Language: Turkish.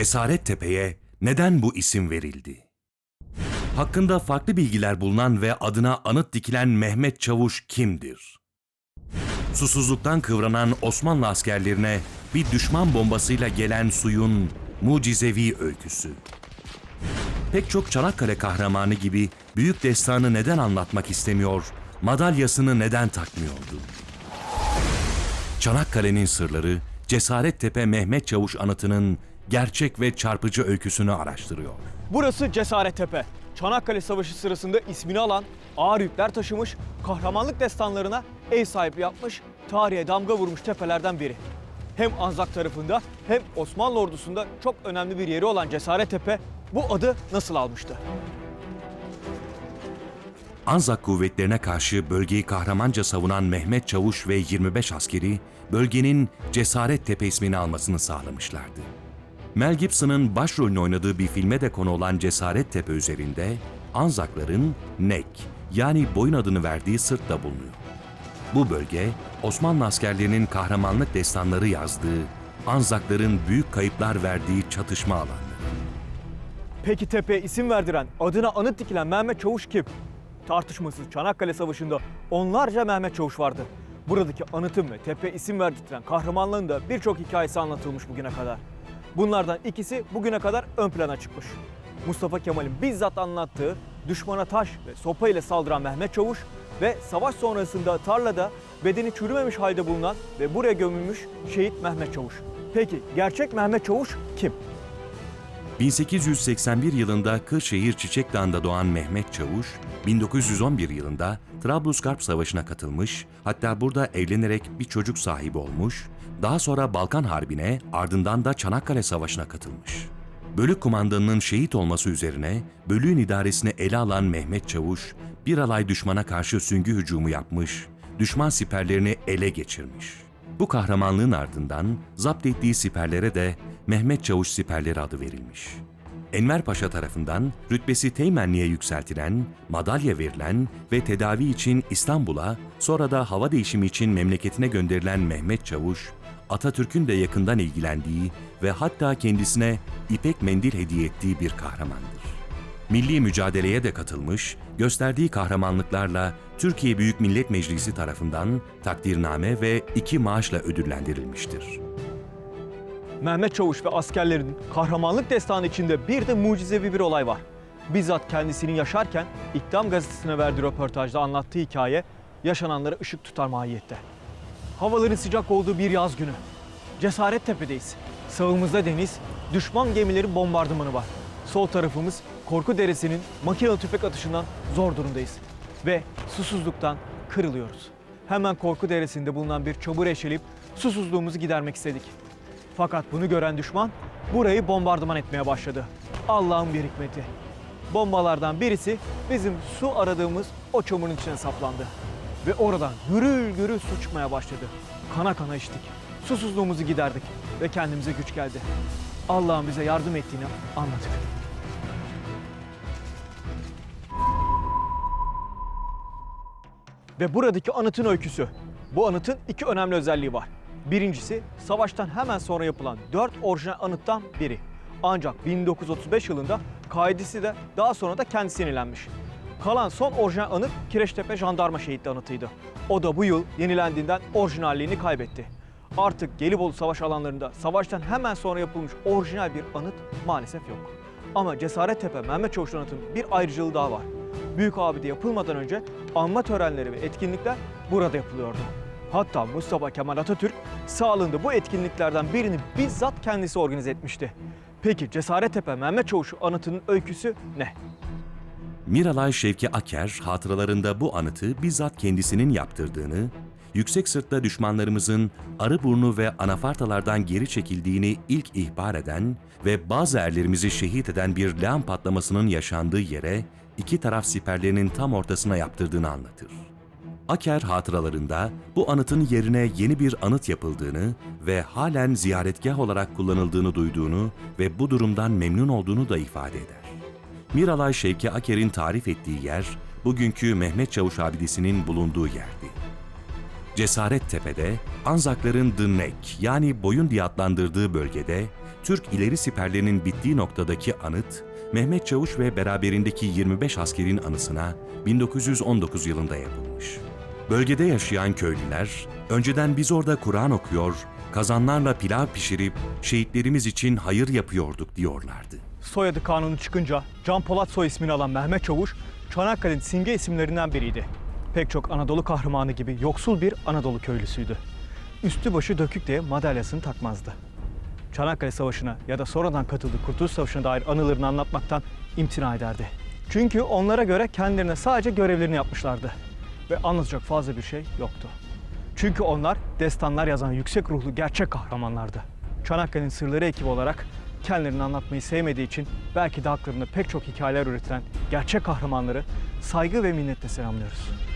Cesaret Tepe'ye neden bu isim verildi? Hakkında farklı bilgiler bulunan ve adına anıt dikilen Mehmet Çavuş kimdir? Susuzluktan kıvranan Osmanlı askerlerine bir düşman bombasıyla gelen suyun mucizevi öyküsü. Pek çok Çanakkale kahramanı gibi büyük destanı neden anlatmak istemiyor, madalyasını neden takmıyordu? Çanakkale'nin sırları Cesaret Tepe Mehmet Çavuş anıtının gerçek ve çarpıcı öyküsünü araştırıyor. Burası Cesarettepe. Çanakkale Savaşı sırasında ismini alan, ağır yükler taşımış, kahramanlık destanlarına ev sahipliği yapmış, tarihe damga vurmuş tepelerden biri. Hem Anzak tarafında hem Osmanlı ordusunda çok önemli bir yeri olan Cesarettepe bu adı nasıl almıştı? Anzak kuvvetlerine karşı bölgeyi kahramanca savunan Mehmet Çavuş ve 25 askeri bölgenin Cesaret Tepe ismini almasını sağlamışlardı. Mel Gibson'ın başrolünü oynadığı bir filme de konu olan Cesaret Tepe üzerinde Anzakların Nek yani boyun adını verdiği sırtta bulunuyor. Bu bölge Osmanlı askerlerinin kahramanlık destanları yazdığı, Anzakların büyük kayıplar verdiği çatışma alanları. Peki tepeye isim verdiren, adına anıt dikilen Mehmet Çavuş kim? Tartışmasız Çanakkale Savaşı'nda onlarca Mehmet Çavuş vardı. Buradaki anıtın ve tepe isim verdirtiren kahramanlığın da birçok hikayesi anlatılmış bugüne kadar. Bunlardan ikisi bugüne kadar ön plana çıkmış. Mustafa Kemal'in bizzat anlattığı düşmana taş ve sopa ile saldıran Mehmet Çavuş ve savaş sonrasında tarlada bedeni çürümemiş halde bulunan ve buraya gömülmüş şehit Mehmet Çavuş. Peki gerçek Mehmet Çavuş kim? 1881 yılında Kırşehir Çiçek Dağı'nda doğan Mehmet Çavuş, 1911 yılında Trablusgarp Savaşı'na katılmış, hatta burada evlenerek bir çocuk sahibi olmuş, daha sonra Balkan Harbi'ne ardından da Çanakkale Savaşı'na katılmış. Bölük kumandanının şehit olması üzerine bölüğün idaresini ele alan Mehmet Çavuş, bir alay düşmana karşı süngü hücumu yapmış, düşman siperlerini ele geçirmiş. Bu kahramanlığın ardından zapt ettiği siperlere de Mehmet Çavuş siperleri adı verilmiş. Enver Paşa tarafından rütbesi teğmenliğe yükseltilen, madalya verilen ve tedavi için İstanbul'a, sonra da hava değişimi için memleketine gönderilen Mehmet Çavuş, Atatürk'ün de yakından ilgilendiği ve hatta kendisine ipek mendil hediye ettiği bir kahramandır. Milli mücadeleye de katılmış, gösterdiği kahramanlıklarla Türkiye Büyük Millet Meclisi tarafından takdirname ve iki maaşla ödüllendirilmiştir. Mehmet Çavuş ve askerlerinin kahramanlık destanı içinde bir de mucizevi bir olay var. Bizzat kendisinin yaşarken İktam Gazetesi'ne verdiği röportajda anlattığı hikaye yaşananlara ışık tutar mahiyette. Havaların sıcak olduğu bir yaz günü. Cesaret Tepe'deyiz. Sağımızda deniz, düşman gemileri bombardımanı var. Sol tarafımız Korku Deresi'nin makinalı tüfek atışından zor durumdayız. Ve susuzluktan kırılıyoruz. Hemen Korku Deresi'nde bulunan bir çamur eşeleyip susuzluğumuzu gidermek istedik. Fakat bunu gören düşman burayı bombardıman etmeye başladı. Allah'ın bir hikmeti. Bombalardan birisi bizim su aradığımız o çamurun içine saplandı. Ve oradan gürül gürül su çıkmaya başladı. Kana kana içtik. Susuzluğumuzu giderdik ve kendimize güç geldi. Allah'ın bize yardım ettiğini anladık. Ve buradaki anıtın öyküsü. Bu anıtın iki önemli özelliği var. Birincisi savaştan hemen sonra yapılan dört orijinal anıttan biri. Ancak 1935 yılında kaidesi de daha sonra da kendisi yenilenmiş. Kalan son orijinal anıt Kireçtepe Jandarma Şehitli anıtıydı. O da bu yıl yenilendiğinden orijinalliğini kaybetti. Artık Gelibolu savaş alanlarında savaştan hemen sonra yapılmış orijinal bir anıt maalesef yok. Ama Cesarettepe Mehmet Çavuş anıtının bir ayrıcalığı daha var. Büyük abide yapılmadan önce anma törenleri ve etkinlikler burada yapılıyordu. Hatta Mustafa Kemal Atatürk sağlığında bu etkinliklerden birini bizzat kendisi organize etmişti. Peki Cesarettepe Mehmet Çavuş anıtının öyküsü ne? Miralay Şevki Aker hatıralarında bu anıtı bizzat kendisinin yaptırdığını, yüksek sırtta düşmanlarımızın Arıburnu ve Anafartalardan geri çekildiğini ilk ihbar eden ve bazı erlerimizi şehit eden bir lağım patlamasının yaşandığı yere iki taraf siperlerinin tam ortasına yaptırdığını anlatır. Aker hatıralarında bu anıtın yerine yeni bir anıt yapıldığını ve halen ziyaretgah olarak kullanıldığını duyduğunu ve bu durumdan memnun olduğunu da ifade eder. Miralay Şevki Aker'in tarif ettiği yer, bugünkü Mehmet Çavuş abidesinin bulunduğu yerdi. Cesaret Tepe'de, Anzakların Neck yani boyun diye adlandırdığı bölgede Türk ileri siperlerinin bittiği noktadaki anıt, Mehmet Çavuş ve beraberindeki 25 askerin anısına 1919 yılında yapılmış. Bölgede yaşayan köylüler, önceden biz orada Kur'an okuyor, kazanlarla pilav pişirip şehitlerimiz için hayır yapıyorduk diyorlardı. Soyadı kanunu çıkınca Can Polat soy ismini alan Mehmet Çavuş, Çanakkale'nin simge isimlerinden biriydi. Pek çok Anadolu kahramanı gibi yoksul bir Anadolu köylüsüydü. Üstü başı dökük diye madalyasını takmazdı. Çanakkale Savaşı'na ya da sonradan katıldığı Kurtuluş Savaşı'na dair anılarını anlatmaktan imtina ederdi. Çünkü onlara göre kendilerine sadece görevlerini yapmışlardı. Ve anlatacak fazla bir şey yoktu. Çünkü onlar destanlar yazan yüksek ruhlu gerçek kahramanlardı. Çanakkale'nin sırları ekibi olarak kendilerini anlatmayı sevmediği için belki de haklarında pek çok hikayeler üretilen gerçek kahramanları saygı ve minnetle selamlıyoruz.